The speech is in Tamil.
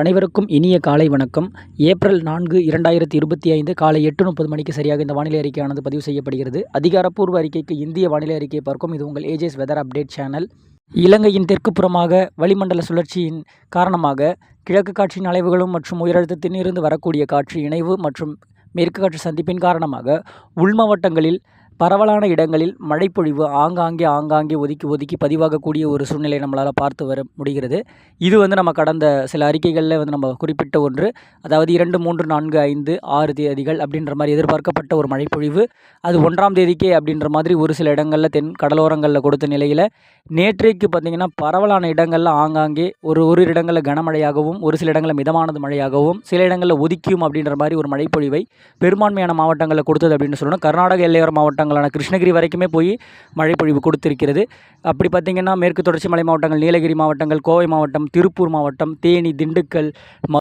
அனைவருக்கும் இனிய காலை வணக்கம். ஏப்ரல் நான்கு இரண்டாயிரத்தி இருபத்தி ஐந்து காலை எட்டு முப்பது மணிக்கு சரியாக இந்த வானிலை அறிக்கையானது பதிவு செய்யப்படுகிறது. அதிகாரப்பூர்வ அறிக்கைக்கு இந்திய வானிலை அறிக்கையை பார்க்கும் இது உங்கள் ஏஜேஸ் வெதர் அப்டேட் சேனல் இலங்கையின் தெற்கு புறமாக வளிமண்டல சுழற்சியின் காரணமாக கிழக்கு காற்றின் அலைவுகளும் மற்றும் உயரழுத்தத்தில் இருந்து வரக்கூடிய காற்று இணைவு மற்றும் மேற்கு காற்று சந்திப்பின் காரணமாக உள் மாவட்டங்களில் பரவலான இடங்களில் மழைப்பொழிவு ஆங்காங்கே ஆங்காங்கே ஒதுக்கி ஒதுக்கி பதிவாகக்கூடிய ஒரு சூழ்நிலை நம்மளால் பார்த்து வர முடிகிறது. இது வந்து நம்ம கடந்த சில அறிக்கைகளில் வந்து நம்ம குறிப்பிட்ட ஒன்று. அதாவது இரண்டு மூன்று நான்கு ஐந்து ஆறு தேதிகள் அப்படின்ற மாதிரி எதிர்பார்க்கப்பட்ட ஒரு மழைப்பொழிவு. அது ஒன்றாம் தேதிக்கே அப்படின்ற மாதிரி ஒரு சில இடங்களில் தென் கடலோரங்களில் கொடுத்த நிலையில் நேற்றைக்கு பார்த்திங்கன்னா பரவலான இடங்களில் ஆங்காங்கே ஒரு ஒரு இடங்களில் கனமழையாகவும் ஒரு சில இடங்களில் மிதமானது மழையாகவும் சில இடங்களில் ஒதுக்கியும் அப்படின்ற மாதிரி ஒரு மழைப்பொழிவை பெரும்பான்மையான மாவட்டங்களில் கொடுத்தது அப்படின்னு சொல்லணும். கர்நாடக எல்லையோர மாவட்டங்களான கிருஷ்ணகிரி வரைக்குமே போய் மழைப்பொழிவு கொடுத்திருக்கிறது. அப்படி பார்த்திங்கன்னா மேற்கு தொடர்ச்சி மலை மாவட்டங்கள் நீலகிரி மாவட்டங்கள் கோவை மாவட்டம் திருப்பூர் மாவட்டம் தேனி திண்டுக்கல் ம